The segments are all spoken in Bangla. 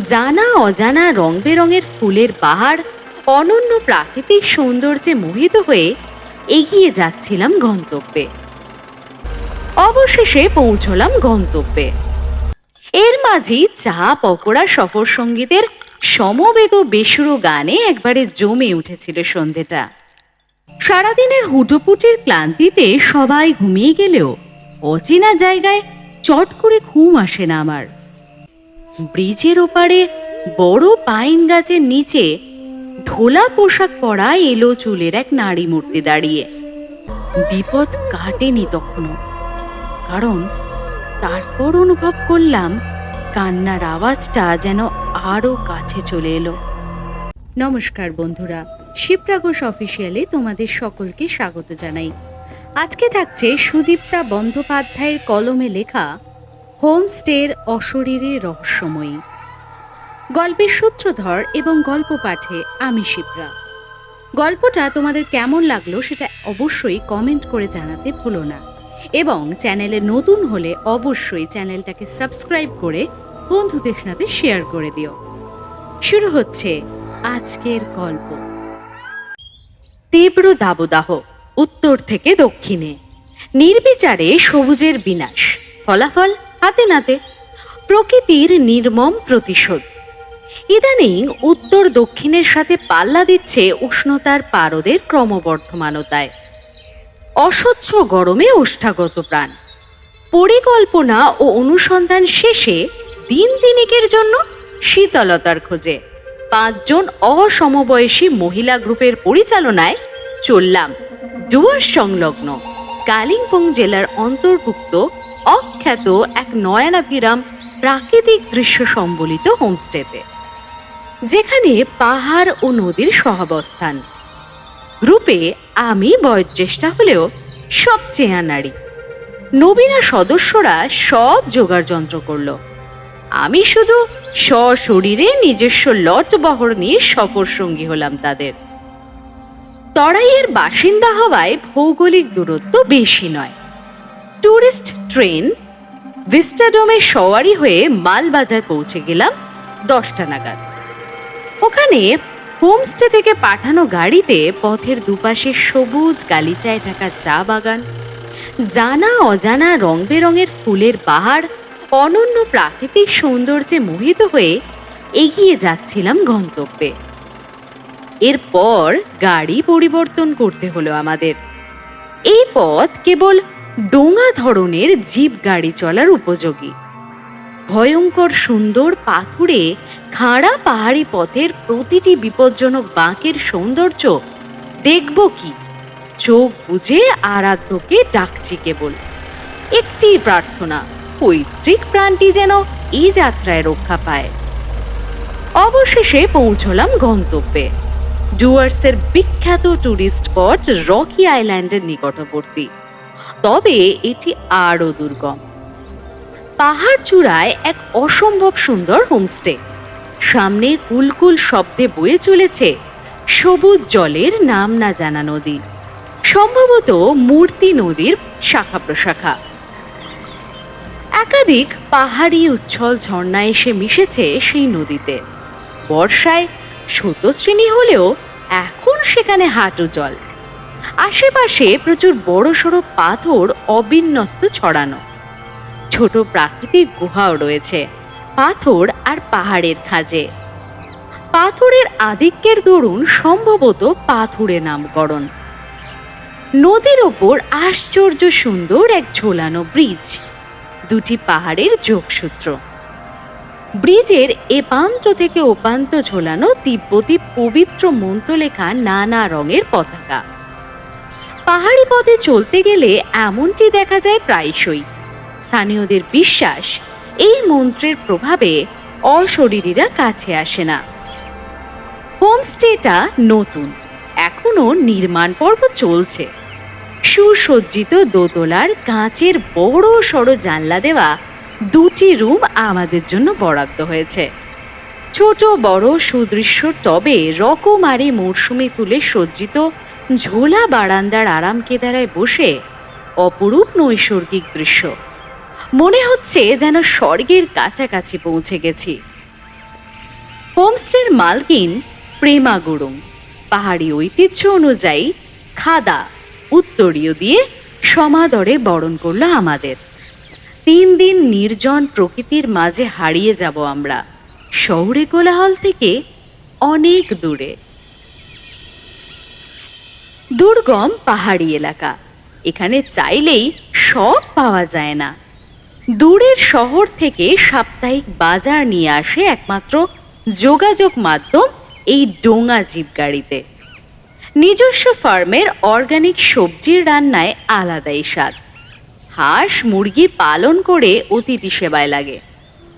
জানা অজানা রং বেরঙের ফুলের বাহার অনন্য প্রাকৃতিক সৌন্দর্যে মোহিত হয়ে এগিয়ে যাচ্ছিলাম গন্তব্যে। অবশেষে পৌঁছলাম গন্তব্যে। এর মাঝেই চা, পকোড়া, সফর সঙ্গীতের সমবেত বেসুরো গানে একবারে জমে উঠেছিল সন্ধেটা। সারাদিনের হুটোপুটির ক্লান্তিতে সবাই ঘুমিয়ে গেলেও অচেনা জায়গায় চট করে ঘুম আসে না আমার। ব্রিজের ওপারে বড় পাইন গাছের নিচে ঢোলা পোশাক পরা এলো চুলের এক নারী মূর্তি দাঁড়িয়ে। বিপদ কাটেনি তখনও, কারণ তারপর অনুভব করলাম কান্নার আওয়াজটা যেন আরও কাছে চলে এলো। নমস্কার বন্ধুরা শিবরাগোষ অফিসিয়ালে তোমাদের সকলকে স্বাগত জানাই। আজকে থাকছে সুদীপ্তা বন্দ্যোপাধ্যায়ের কলমে লেখা হোমস্টের অশরীরে রহস্যময়ী। গল্পের সূত্রধর এবং গল্প পাঠে আমি শিপ্রা। গল্পটা তোমাদের কেমন লাগল সেটা অবশ্যই কমেন্ট করে জানাতে ভুলো না। এবং চ্যানেলে নতুন হলে অবশ্যই চ্যানেলটাকে সাবস্ক্রাইব করে বন্ধুদের সাথে শেয়ার করে দিও। শুরু হচ্ছে আজকের গল্প। তীব্র দাবদাহ, উত্তর থেকে দক্ষিণে। নির্বিচারে সবুজের বিনাশ। ফলাফল হাতে নাতে প্রকৃতির নির্মম প্রতিশোধ। ইদানিং উত্তর দক্ষিণের সাথে পাল্লা দিচ্ছে উষ্ণতার পারদের ক্রমবর্ধমানতায়। অস্বচ্ছ গরমে ওষ্ঠাগত প্রাণ। পরিকল্পনা ও অনুসন্ধান শেষে দিন দিনিকের জন্য শীতলতার খোঁজে। পাঁচজন অসমবয়সী মহিলা গ্রুপের পরিচালনায় চললাম ডুয়ার সংলগ্ন কালিম্পং জেলার অন্তর্ভুক্ত অখ্যাত এক নয়নাভিরাম প্রাকৃতিক দৃশ্য সম্বলিত হোমস্টেতে, যেখানে পাহাড় ও নদীর সহাবস্থান। গ্রুপে আমি বয়োজ্যেষ্ঠা হলেও সবচেয়ে নারী নবীনা সদস্যরা সব জোগাড় যন্ত্র করল। আমি শুধু সশরীরে নিজস্ব লট বহর নিয়ে সফর সঙ্গী হলাম তাদের। তরাইয়ের বাসিন্দা হওয়ায় ভৌগোলিক দূরত্ব বেশি নয়। ট্যুরিস্ট ট্রেন ভিস্টাডোমে সওয়ারি হয়ে মালবাজার পৌঁছে গেলাম দশটা নাগাদ। ওখানে হোমস্টে থেকে পাঠানো গাড়িতে পথের দুপাশে সবুজ গালিচায় ঢাকা চা বাগান, জানা অজানা রং বেরঙের ফুলের বাহার অনন্য প্রাকৃতিক সৌন্দর্যে মোহিত হয়ে এগিয়ে যাচ্ছিলাম গন্তব্যে। এরপর গাড়ি পরিবর্তন করতে হলো আমাদের। এই পথ কেবল ডোঙা ধরনের জিপ গাড়ি চলার উপযোগী। ভয়ঙ্কর সুন্দর পাথুরে, খাড়া পাহাড়ি পথের প্রতিটি বিপজ্জনক বাঁকের সৌন্দর্য দেখব কি? চোখ বুঝে আরাধ্যকে ডাকছি কেবল। একটি প্রার্থনা, পৈতৃক প্রাণটি যেন এই যাত্রায় রক্ষা পায়। অবশেষে পৌঁছলাম গন্তব্যে। ডুয়ার্সের বিখ্যাত ট্যুরিস্ট স্পট রকি আইল্যান্ডের নিকটবর্তী। তবে এটি আরও দুর্গম। পাহাড় চূড়ায় এক অসম্ভব সুন্দর হোমস্টে। সামনে কুলকুল শব্দে বয়ে চলেছে সবুজ জলের নাম না জানা নদী। সম্ভবত মূর্তি নদীর শাখা প্রশাখা। একাধিক পাহাড়ি উচ্ছল ঝর্ণা এসে মিশেছে সেই নদীতে। বর্ষায় স্রোতশ্রেণী হলেও এখন সেখানে হাঁটু জল। আশেপাশে প্রচুর বড় সড়ো পাথর অবিন্যস্ত ছড়ানো। ছোট প্রাকৃতিক গুহাও রয়েছে, পাথর আর পাহাড়ের খাঁজে। পাথরের আধিক্যের দরুন সম্ভবত পাথুরে নামকরণ। নদীর ওপর আশ্চর্য সুন্দর এক ঝোলানো ব্রিজ, দুটি পাহাড়ের যোগসূত্র। ব্রিজের এপান্ত থেকে ওপান্ত ঝোলানো তিব্বতী পবিত্র মন্ত্রলেখা নানা রঙের পতাকা। পাহাড়ি পথে চলতে গেলে এমনটি দেখা যায় প্রায়শই। স্থানীয়দের বিশ্বাস, এই মন্ত্রের প্রভাবে অশরীরীরা কাছে আসে না। হোমস্টেটা নতুন, এখনও নির্মাণ পর্ব চলছে। সুসজ্জিত দোতলার কাঁচের বড় সড়ো জানলা দেওয়া দুটি রুম আমাদের জন্য বরাদ্দ হয়েছে। ছোট বড় সুদৃশ্য টবে রকমারি মরশুমি ফুলে সজ্জিত ঝোলা বারান্দার আরাম কেদারায় বসে অপরূপ নৈসর্গিক দৃশ্য। মনে হচ্ছে যেন স্বর্গের কাছাকাছি পৌঁছে গেছি। হোমস্টের মালকিন প্রেমা গুরুং পাহাড়ি ঐতিহ্য অনুযায়ী খাদা উত্তরীয় দিয়ে সমাদরে বরণ করল আমাদের। তিন দিন নির্জন প্রকৃতির মাঝে হারিয়ে যাব আমরা। শহরে কোলাহল থেকে অনেক দূরে। দুর্গম পাহাড়ি এলাকা। এখানে চাইলেই সব পাওয়া যায় না। দূরের শহর থেকে সাপ্তাহিক বাজার নিয়ে আসে একমাত্র যোগাযোগ মাধ্যম এই ডোঙা জিপ গাড়িতে। নিজস্ব ফার্মের অর্গানিক সবজির রান্নায় আলাদাই স্বাদ। হাঁস, মুরগি পালন করে অতিথি সেবায় লাগে।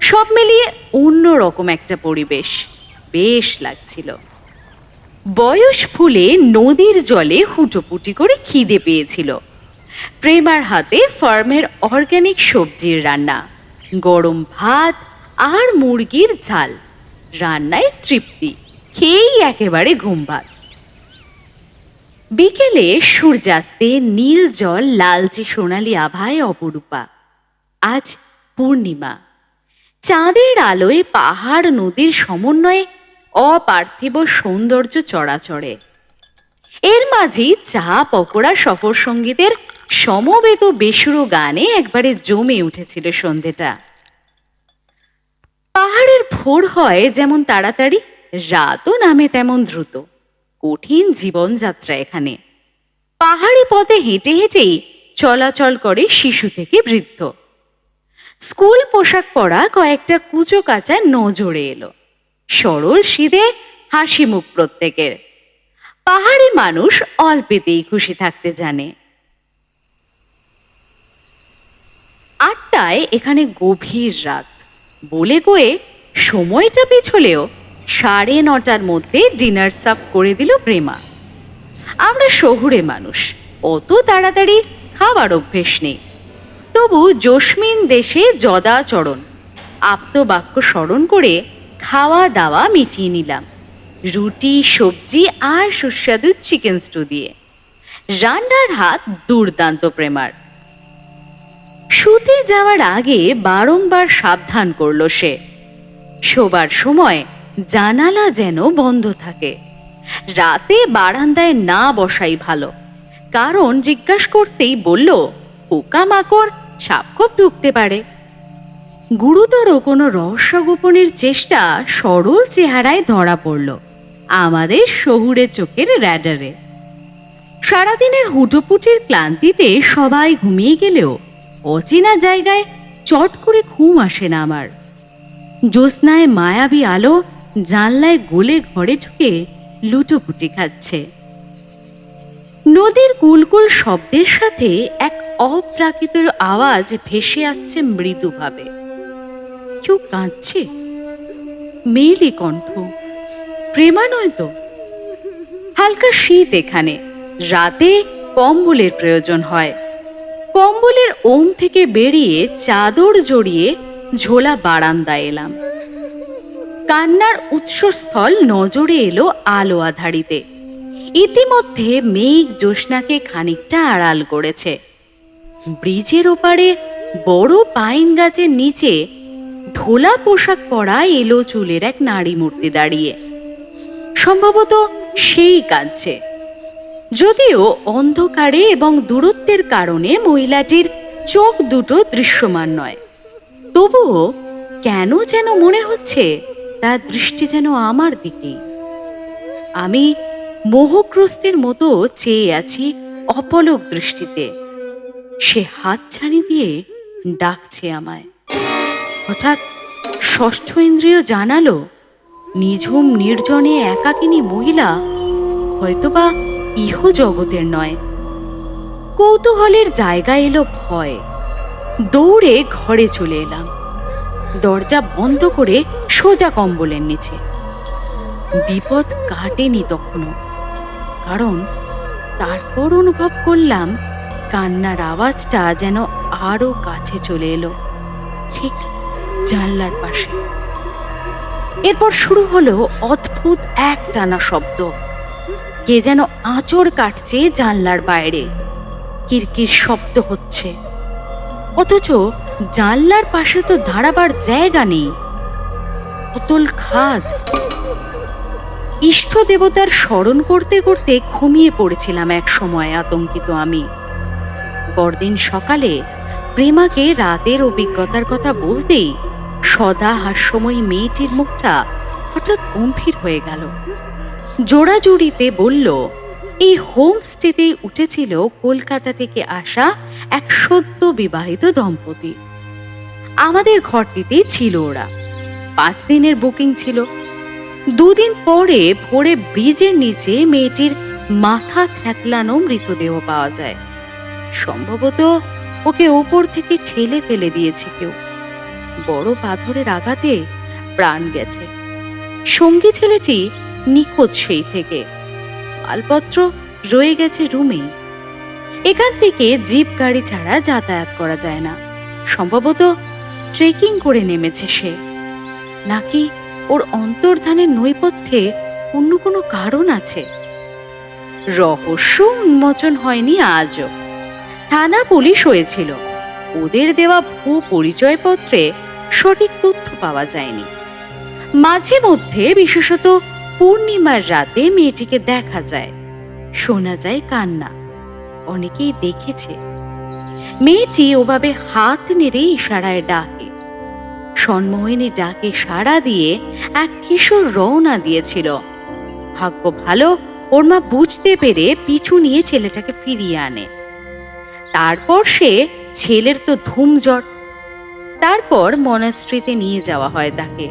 সব মিলিয়ে অন্য রকম একটা পরিবেশ। বেশ লাগছিল। বয়স ফুলে নদীর জলে হুটোপুটি করে খিদে পেয়েছিল। প্রেমার হাতে ফার্মের অর্গানিক সবজির রান্না, গরম ভাত আর মুরগির ঝাল, রান্নায় তৃপ্তি, খেয়েই একেবারে ঘুম ভাত। বিকেলে সূর্যাস্তে নীল জল লালচে সোনালি আভায় অপরূপা। আজ পূর্ণিমা। চাঁদের আলোয় পাহাড় নদীর সমন্বয়ে অপার্থিব সৌন্দর্য চড়াচড়ে। এর মাঝেই চা, পকোড়া, সফর সঙ্গীতের সমবেত বেসুরো গানে একবারে জমে উঠেছিল সন্ধেটা। পাহাড়ের ভোর হয় যেমন তাড়াতাড়ি, রাতও নামে তেমন দ্রুত। কঠিন জীবনযাত্রা এখানে। পাহাড়ি পথে হেঁটে হেঁটেই চলাচল করে শিশু থেকে বৃদ্ধ। স্কুল পোশাক পরা কয়েকটা কুচো কাচা নজরে এলো। সরল সিধে হাসি মুখ প্রত্যেকের। পাহাড়ি মানুষ অল্পেতেই খুশি থাকতে জানে। আটটায় এখানে গভীর রাত। বলে কয়ে সময়টা পিছলেও সাড়ে নটার মধ্যে ডিনার সাফ করে দিল প্রেমা। আমরা শহুরে মানুষ, অত তাড়াতাড়ি খাবার অভ্যেস নেই। তবু জসমিন দেশে যদাচরণ, আপ্তবাক্য স্মরণ করে খাওয়া দাওয়া মিটিয়ে নিলাম। রুটি, সবজি আর সুস্বাদু চিকেন স্টু দিয়ে। রান্নার হাত দুর্দান্ত প্রেমার। শুতে যাওয়ার আগে বারংবার সাবধান করল সে। শোবার সময় জানালা যেন বন্ধ থাকে। রাতে বারান্দায় না বসাই ভালো। কারণ জিজ্ঞাসা করতেই বলল, পোকামাকড় সাপখোপ ঢুকতে পারে। গুরুতর কোনো রহস্য গোপনের চেষ্টা সরল চেহারায় ধরা পড়ল আমাদের শহুরে চোখের র্যাডারে। সারাদিনের হুটোপুটির ক্লান্তিতে সবাই ঘুমিয়ে গেলেও অচেনা জায়গায় চট করে ঘুম আসে না আমার। জ্যোৎস্নায় মায়াবী আলো জানলায় গোলে ঘরে ঢুকে লুটোপুটি খাচ্ছে। নদীর কুলকুল শব্দের সাথে এক অপ্রাকৃত আওয়াজ ভেসে আসছে মৃদুভাবে। কেউ কাঁদছে। মেয়েলি কণ্ঠ। প্রেমা নয় তো। হালকা শীত এখানে। রাতে কম্বলের প্রয়োজন হয়। কম্বলের ওম থেকে বেরিয়ে চাদর জড়িয়ে ঝোলা বারান্দায় এলাম। কান্নার উৎসস্থল নজরে এলো আলো আধারিতে। ইতিমধ্যে মেঘ জ্যোৎস্নাকে খানিকটা আড়াল করেছে। ব্রিজের ওপারে বড় পাইন গাছের নিচে ঢোলা পোশাক পরা এলো চুলের এক নারী মূর্তি দাঁড়িয়ে। সম্ভবত সেই কাঁদছে। যদিও অন্ধকারে এবং দূরত্বের কারণে মহিলাটির চোখ দুটো দৃশ্যমান নয়। তবুও কেন যেন মনে হচ্ছে তার দৃষ্টি যেন আমার দিকেই। আমি মোহগ্রস্তের মতো চেয়ে আছি অপলক দৃষ্টিতে। সে হাত ছানি দিয়ে ডাকছে আমায়। হঠাৎ ষষ্ঠ ইন্দ্রিয় জানালো, নিঝুম নির্জনে একাকিনী মহিলা হয়তোবা ইহ জগতের নয়। কৌতূহলের জায়গা এলো ভয়। দৌড়ে ঘরে চলে এলাম। দরজা বন্ধ করে সোজা কম্বলের নিচে। বিপদ কাটেনি তখনও কারণ তারপর অনুভব করলাম কান্নার আওয়াজটা যেন আরও কাছে চলে এলো। ঠিক জানলার পাশে। এরপর শুরু হলো অদ্ভুত এক টানা শব্দ। কে যেন আঁচড় কাটছে জানলার বাইরে। কিরকির শব্দ হচ্ছে। অথচ জানলার পাশে তো দাঁড়াবার জায়গা নেই। অতল খাদ। ইষ্ট দেবতার স্মরণ করতে করতে ঘুমিয়ে পড়েছিলাম এক সময়, আতঙ্কিত আমি। পরদিন সকালে প্রেমাকে রাতের অভিজ্ঞতার কথা বলতেই সদা হাস্যময়ী মেয়েটির মুখটা হঠাৎ গম্ভীর হয়ে গেল। জোড়াজুড়িতে বলল, এই হোমস্টেতেই উঠেছিল কলকাতা থেকে আসা এক সদ্য বিবাহিত দম্পতি। আমাদের ঘরটিতেই ছিল ওরা। পাঁচ দিনের বুকিং ছিল। দুদিন পরে ভোরে ব্রিজের নিচে মেয়েটির মাথা থ্যাতলানো মৃতদেহ পাওয়া যায়। সম্ভবত ওকে ওপর থেকে ঠেলে ফেলে দিয়েছে কেউ। বড় পাথরের আঘাতে প্রাণ গেছে। সঙ্গী ছেলেটি নিখোঁজ সেই থেকে। মালপত্র রয়ে গেছে রুমেই। এখান থেকে জিপ গাড়ি ছাড়া যাতায়াত করা যায় না। সম্ভবত ট্রেকিং করে নেমেছে সে। নাকি ওর অন্তর্ধানের নৈপথ্যে অন্য কোনো কারণ আছে? রহস্য উন্মোচন হয়নি আজও। থানা পুলিশ হয়েছিল। ওদের দেওয়া ভূ পরিচয়পত্রে সঠিক তথ্য পাওয়া যায়নি। মাঝে মধ্যে বিশেষত পূর্ণিমার রাতে মেয়েটিকে দেখা যায়। শোনা যায় কান্না। অনেকেই দেখেছে। মেয়েটি ওভাবে হাত নেড়ে ইশারায় ডাকে। সন্মোহিনী ডাকে সাড়া দিয়ে এক কিশোর রওনা দিয়েছিল। ভাগ্য ভালো, ওর মা বুঝতে পেরে পিছু নিয়ে ছেলেটাকে ফিরিয়ে আনে। তারপর সে ছেলের তো ধুমঝড় তারপর মনাস্ট্রিতে নিয়ে যাওয়া হয় তাকে।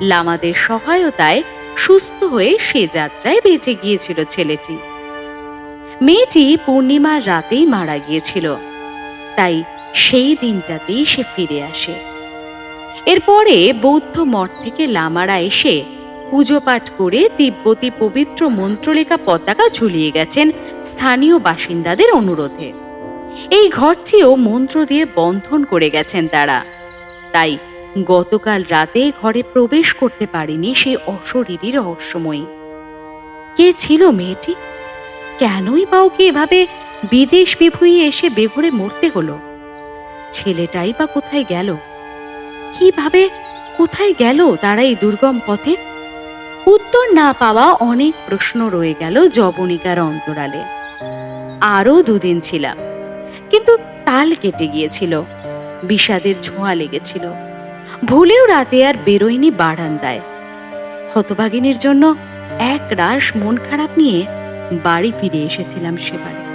লামাদের সহায়তায় সুস্থ হয়ে সে যাত্রায় বেঁচে গিয়েছিল ছেলেটি। মেয়েটি পূর্ণিমার রাতেই মারা গিয়েছিল। তাই সেই দিনটাতেই সে ফিরে আসে। এরপরে বৌদ্ধ মঠ থেকে লামারা এসে পুজো পাঠ করে তিব্বতী পবিত্র মন্ত্রলেখা পতাকা ঝুলিয়ে গেছেন স্থানীয় বাসিন্দাদের অনুরোধে। এই ঘরটিও মন্ত্র দিয়ে বন্ধন করে গেছেন তারা। তাই গতকাল রাতে ঘরে প্রবেশ করতে পারেনি সেই অশরীরী রহস্যময়ী। কে ছিল মেয়েটি? কেনই বা ওকে এভাবে বিদেশ বিভুঁয়ে এসে বেঘরে মরতে হলো? ছেলেটাই বা কোথায় গেল? কীভাবে কোথায় গেল তারা এই দুর্গম পথে? উত্তর না পাওয়া অনেক প্রশ্ন রয়ে গেল জবনিকার অন্তরালে। আরও দুদিন ছিলাম। তাল কেটে গিয়েছিল। বিষাদের ছোঁয়া লেগেছিল। ভুলেও রাতে আর বেরোয়নি বারান্দায়। হতভাগিনীর জন্য এক রাশ মন খারাপ নিয়ে বাড়ি ফিরে এসেছিলাম সেবারে।